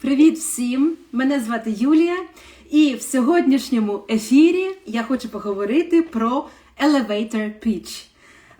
Привіт всім! Мене звати Юлія, і в сьогоднішньому ефірі я хочу поговорити про Elevator Pitch.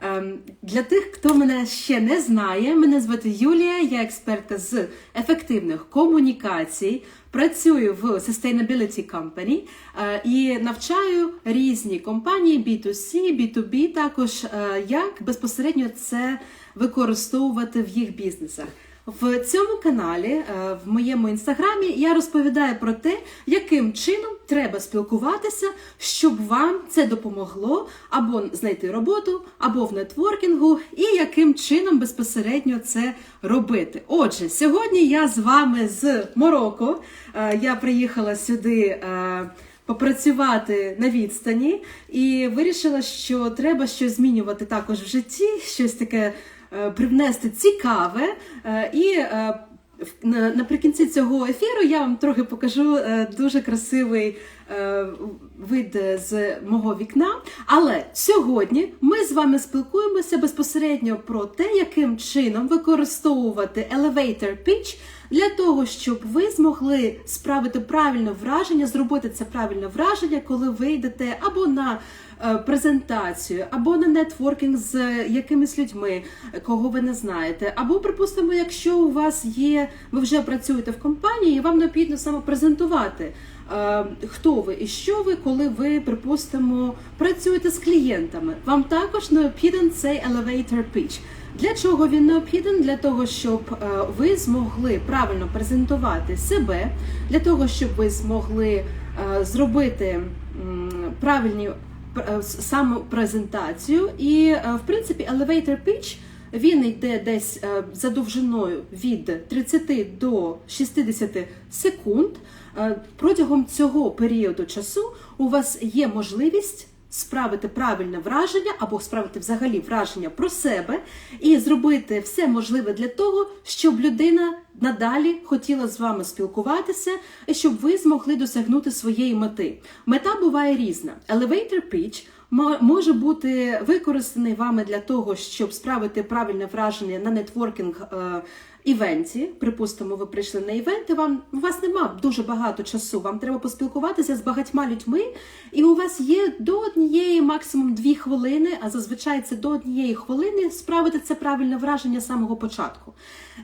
Ем, Для тих, хто мене ще не знає, мене звати Юлія, я експертка з ефективних комунікацій, працюю в Sustainability Company е, і навчаю різні компанії B2C, B2B, також е, як безпосередньо це використовувати в їх бізнесах. В цьому каналі, е, в моєму інстаграмі, я розповідаю про те, яким чином треба спілкуватися, щоб вам це допомогло або знайти роботу, або в нетворкінгу, і яким чином безпосередньо це робити. Отже, сьогодні я з вами з Марокко. Е, Я приїхала сюди. е, Попрацювати на відстані і вирішила, що треба щось змінювати також в житті, щось таке привнести цікаве. Е, і е, наприкінці цього ефіру я вам трохи покажу е, дуже красивий е, вид з мого вікна. Але сьогодні ми з вами спілкуємося безпосередньо про те, яким чином використовувати elevator pitch для того, щоб ви змогли справити правильне враження, зробити це правильне враження, коли ви йдете або на е, презентацію, або на нетворкінг з якимись людьми, кого ви не знаєте, або, припустимо, якщо у вас є, ви вже працюєте в компанії, вам необхідно саме презентувати. е, Хто ви і що ви, коли ви, припустимо, працюєте з клієнтами? Вам також необхіден цей elevator pitch. Для чого він необхіден? Для того, щоб е, ви змогли правильно презентувати себе, для того, щоб ви змогли е, зробити правильні пр- е, саму презентацію. І, в принципі, elevator pitch він йде десь за довжиною від 30 до 60 секунд. Протягом цього періоду часу у вас є можливість справити правильне враження або справити взагалі враження про себе і зробити все можливе для того, щоб людина надалі хотіла з вами спілкуватися і щоб ви змогли досягнути своєї мети. Мета буває різна. Elevator pitch може бути використаний вами для того, щоб справити правильне враження на нетворкінг е, івенті. Припустимо, ви прийшли на івент, і вам у вас нема дуже багато часу. Вам треба поспілкуватися з багатьма людьми, і у вас є до однієї, максимум дві хвилини, а зазвичай це до однієї хвилини справити це правильне враження з самого початку.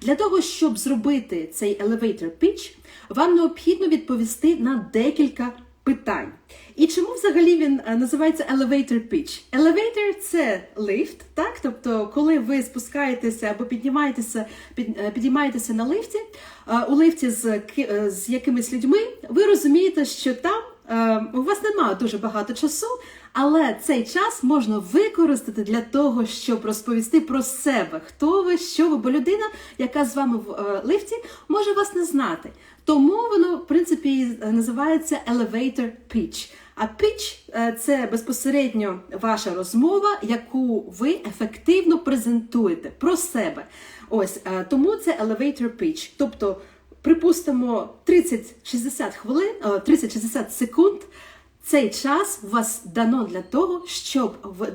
Для того, щоб зробити цей elevator pitch, вам необхідно відповісти на декілька питань. І чому взагалі він е, називається elevator pitch? Elevator – це лифт, так? Тобто, коли ви спускаєтеся або піднімаєтеся, під, піднімаєтеся підіймаєтеся на лифті, е, у лифті з, е, з якимись людьми, ви розумієте, що там е, у вас немає дуже багато часу, але цей час можна використати для того, щоб розповісти про себе, хто ви, що ви, бо людина, яка з вами в е, лифті, може вас не знати. Тому воно, в принципі, називається elevator pitch. А е, – це безпосередньо ваша розмова, яку ви ефективно презентуєте про себе. Ось е, тому це elevator pitch. Тобто, припустимо, 30-60 хвилин, е, 30-60 секунд. Цей час вас дано для того, щоб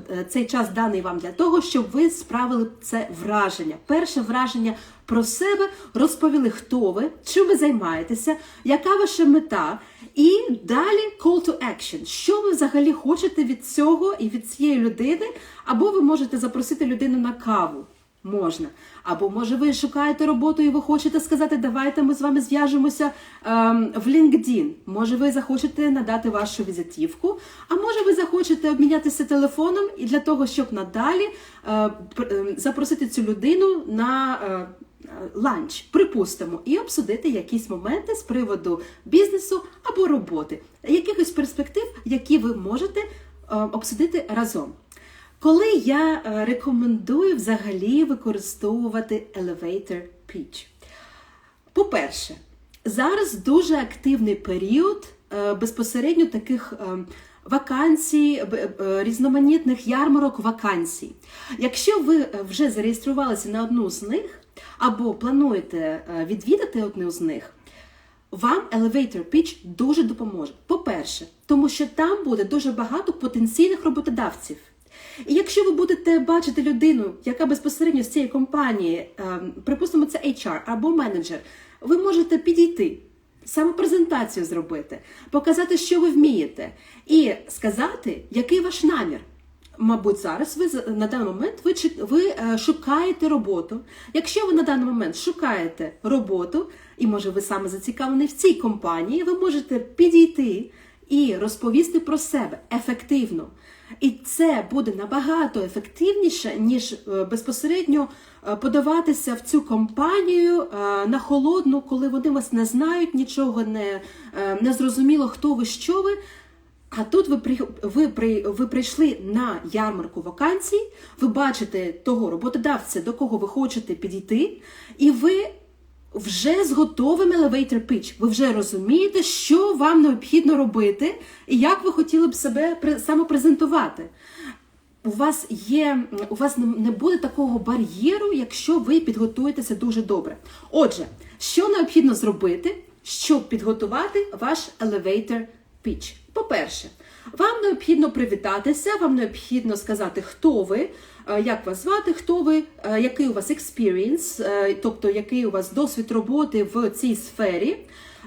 е, цей час даний вам для того, щоб ви справили це враження. Перше враження про себе розповіли, хто ви, чим ви займаєтеся, яка ваша мета, і далі call to action. Що ви взагалі хочете від цього і від цієї людини, або ви можете запросити людину на каву. Можна. Або може ви шукаєте роботу і ви хочете сказати, давайте ми з вами зв'яжемося ем, в LinkedIn. Може, ви захочете надати вашу візитівку, а може ви захочете обмінятися телефоном і для того, щоб надалі е, пр- е, запросити цю людину на. е, Ланч, припустимо, і обсудити якісь моменти з приводу бізнесу або роботи, якихось перспектив, які ви можете е, обсудити разом. Коли я е, рекомендую взагалі використовувати elevator pitch? По-перше, зараз дуже активний період е, безпосередньо таких е, вакансій, різноманітних ярмарок вакансій. Якщо ви вже зареєструвалися на одну з них або плануєте відвідати одну з них, вам Elevator Pitch дуже допоможе. По-перше, тому що там буде дуже багато потенційних роботодавців. І якщо ви будете бачити людину, яка безпосередньо з цієї компанії, ем, припустимо, це HR або менеджер, ви можете підійти, самопрезентацію зробити, показати, що ви вмієте, і сказати, який ваш намір. Мабуть, зараз ви на даний момент ви, ви е, шукаєте роботу. Якщо ви на даний момент шукаєте роботу, і може ви саме зацікавлені в цій компанії, ви можете підійти і розповісти про себе ефективно. І це буде набагато ефективніше, ніж е, безпосередньо е, подаватися в цю компанію е, на холодну, коли вони вас не знають, нічого не, не зрозуміло, хто ви, що ви. А тут ви, ви, ви прийшли на ярмарку вакансій, ви бачите того роботодавця, до кого ви хочете підійти, і ви вже з готовим elevator pitch. Ви вже розумієте, що вам необхідно робити, і як ви хотіли б себе самопрезентувати. У вас є, у вас не- буде такого бар'єру, якщо ви підготуєтеся дуже добре. Отже, що необхідно зробити, щоб підготувати ваш elevator pitch? По-перше, вам необхідно привітатися, вам необхідно сказати, хто ви, е, як вас звати, хто ви, е, який у вас experience, е, тобто який у вас досвід роботи в цій сфері.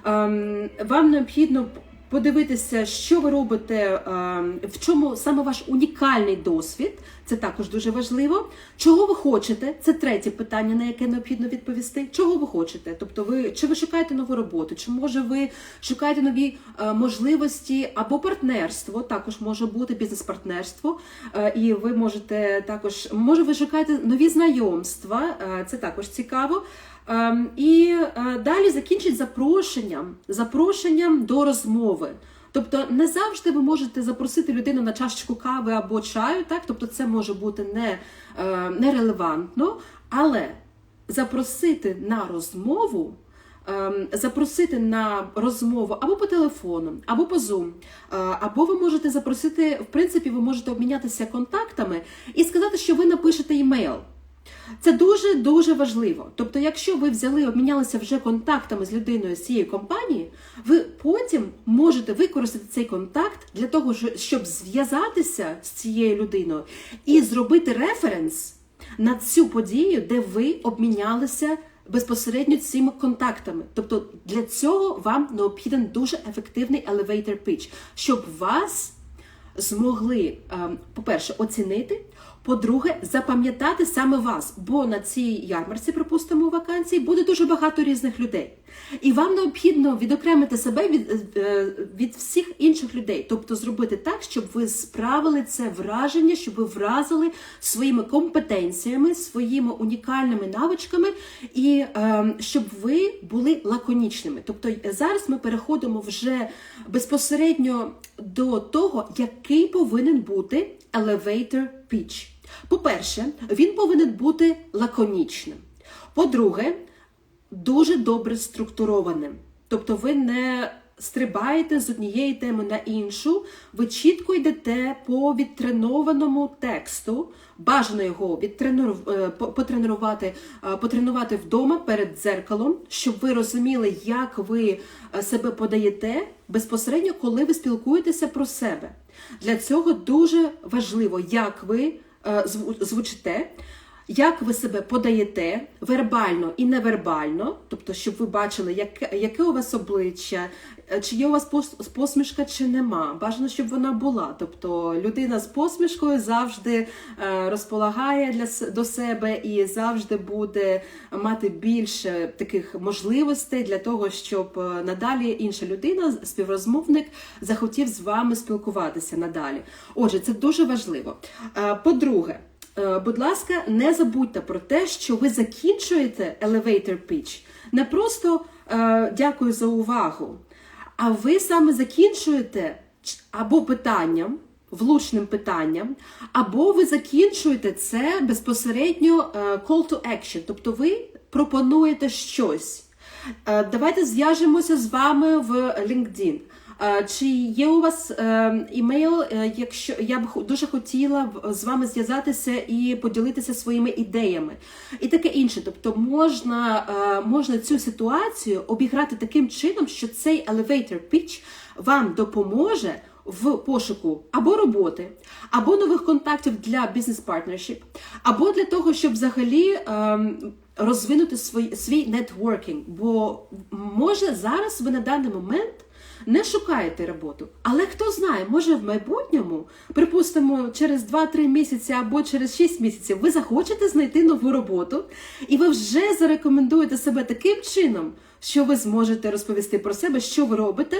Ем, Вам необхідно подивитися, що ви робите, ем, в чому саме ваш унікальний досвід. Це також дуже важливо. Чого ви хочете? Це третє питання, на яке необхідно відповісти. Чого ви хочете? Тобто, ви чи ви шукаєте нову роботу, чи може ви шукаєте нові е, можливості або партнерство, також може бути бізнес-партнерство, е, і ви можете також, може, ви шукаєте нові знайомства, е, це також цікаво. Ем, І е, далі закінчить запрошенням, запрошенням до розмови. Тобто не завжди ви можете запросити людину на чашечку кави або чаю, так? Тобто це може бути не, е, нерелевантно, але запросити на розмову. ем, Запросити на розмову або по телефону, або по Zoom, е, або ви можете запросити, в принципі, ви можете обмінятися контактами і сказати, що ви напишете імейл. Це дуже дуже важливо. Тобто, якщо ви взяли, обмінялися вже контактами з людиною з цієї компанії, ви потім можете використати цей контакт для того, щоб зв'язатися з цією людиною і зробити референс на цю подію, де ви обмінялися безпосередньо цими контактами. Тобто для цього вам необхіден дуже ефективний elevator pitch, щоб вас змогли, ем, по-перше, оцінити. По-друге, запам'ятати саме вас, бо на цій ярмарці, припустимо, вакансії буде дуже багато різних людей. І вам необхідно відокремити себе від, е, від всіх інших людей, тобто зробити так, щоб ви справили це враження, щоб ви вразили своїми компетенціями, своїми унікальними навичками, і е, щоб ви були лаконічними. Тобто зараз ми переходимо вже безпосередньо до того, який повинен бути elevator pitch. По-перше, він повинен бути лаконічним. По-друге, дуже добре структурованим. Тобто ви не стрибаєте з однієї теми на іншу, ви чітко йдете по відтренованому тексту. Бажано його е, потренувати, е, потренувати вдома перед дзеркалом, щоб ви розуміли, як ви е, себе подаєте безпосередньо, коли ви спілкуєтеся про себе. Для цього дуже важливо, як ви звучите, як ви себе подаєте вербально і невербально, тобто, щоб ви бачили, яке, яке у вас обличчя, е, чи є у вас пос- посмішка, чи нема. Бажано, щоб вона була. Тобто людина з посмішкою завжди е, розполагає для до себе і завжди буде мати більше таких можливостей для того, щоб е, надалі інша людина, співрозмовник, захотів з вами спілкуватися надалі. Отже, це дуже важливо. Е, По-друге, Е, Будь ласка, не забудьте про те, що ви закінчуєте elevator pitch не просто е, дякую за увагу, а ви саме закінчуєте або питанням, влучним питанням, або ви закінчуєте це безпосередньо е, call to action, тобто ви пропонуєте щось. Е, Давайте зв'яжемося з вами в LinkedIn. Е, Чи є у вас е, імейл, е, якщо я б дуже хотіла з вами зв'язатися і поділитися своїми ідеями, і таке інше. Тобто можна, можна цю ситуацію обіграти таким чином, що цей elevator pitch вам допоможе в пошуку або роботи, або нових контактів для бізнес-партнершіп, або для того, щоб взагалі ем, розвинути свій, свій нетворкінг. Бо може зараз ви на даний момент не шукаєте роботу. Але хто знає, може в майбутньому, припустимо, через 2-3 місяці або через 6 місяців ви захочете знайти нову роботу, і ви вже зарекомендуєте себе таким чином, що ви зможете розповісти про себе, що ви робите.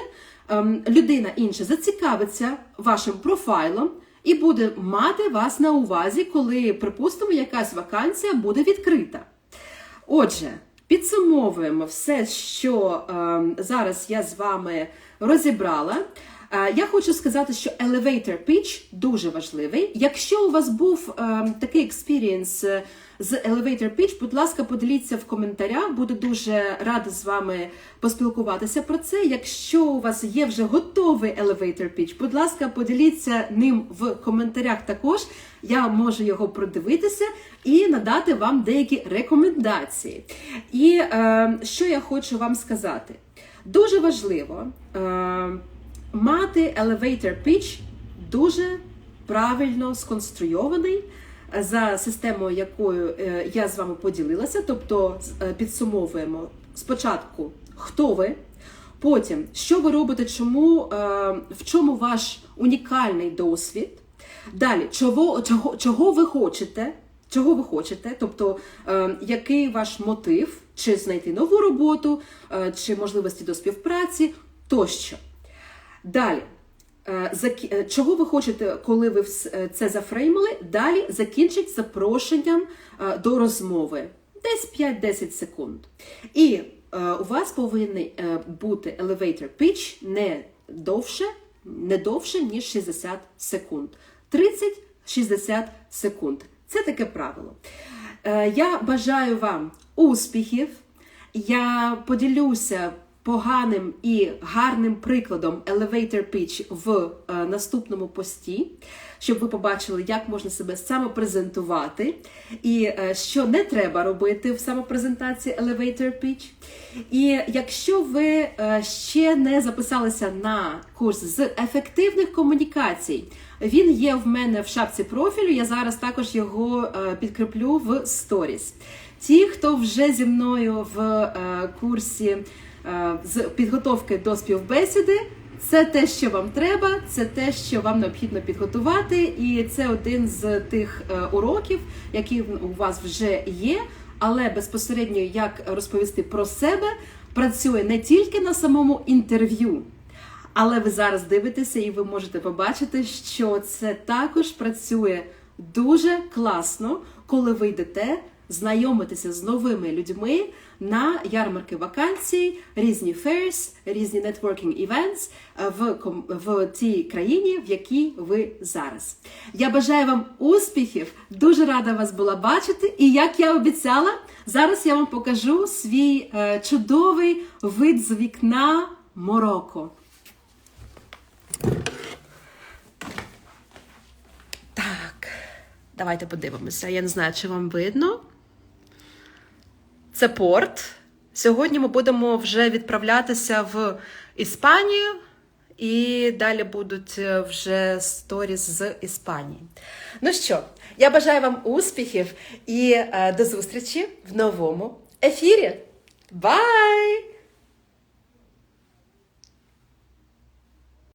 Ем, людина інша зацікавиться вашим профайлом і буде мати вас на увазі, коли, припустимо, якась вакансія буде відкрита. Отже, підсумовуємо все, що е, зараз я з вами розібрала. Е, я хочу сказати, що elevator pitch дуже важливий. Якщо у вас був е, такий експірієнс е, з elevator pitch, будь ласка, поділіться в коментарях. Буду дуже рада з вами поспілкуватися про це. Якщо у вас є вже готовий elevator pitch, будь ласка, поділіться ним в коментарях також. Я можу його продивитися і надати вам деякі рекомендації. І е, що я хочу вам сказати? Дуже важливо е, мати elevator pitch дуже правильно сконструйований за системою, якою е, я з вами поділилася. Тобто е, підсумовуємо спочатку, хто ви, потім що ви робите, чому, е, в чому ваш унікальний досвід. Далі, чого, чого, чого ви хочете? Чого ви хочете? Тобто, е, який ваш мотив, чи знайти нову роботу, е, чи можливості до співпраці тощо. Далі, е, е, чого ви хочете, коли ви е, це зафреймили? Далі закінчить запрошенням до розмови. Десь 5-10 секунд. І у вас повинен бути elevator pitch не довше, не довше, ніж 60 секунд. 30-60 секунд. Це таке правило. Я бажаю вам успіхів. Я поділюся поганим і гарним прикладом elevator pitch в е, наступному пості, щоб ви побачили, як можна себе самопрезентувати, і е, що не треба робити в самопрезентації elevator pitch. І якщо ви е, ще не записалися на курс з ефективних комунікацій, він є в мене в шапці профілю. Я зараз також його підкріплю в сторіс. Ті, хто вже зі мною в курсі з підготовки до співбесіди, це те, що вам треба, це те, що вам необхідно підготувати, і це один з тих е, уроків, які у вас вже є. Але безпосередньо як розповісти про себе працює не тільки на самому інтерв'ю. Але ви зараз дивитеся і ви можете побачити, що це також працює дуже класно, коли ви йдете знайомитися з новими людьми на ярмарки вакансій, різні фейрс, різні networking events е, в, в тій країні, в якій ви зараз. Я бажаю вам успіхів, дуже рада вас була бачити. І як я обіцяла, зараз я вам покажу свій е, чудовий вид з вікна Мороко. Так, давайте подивимося. Я не знаю, чи вам видно. Це порт. Сьогодні ми будемо вже відправлятися в Іспанію, і далі будуть е, вже сторіс з Іспанії. Ну що, я бажаю вам успіхів і е, до зустрічі в новому ефірі. Бай!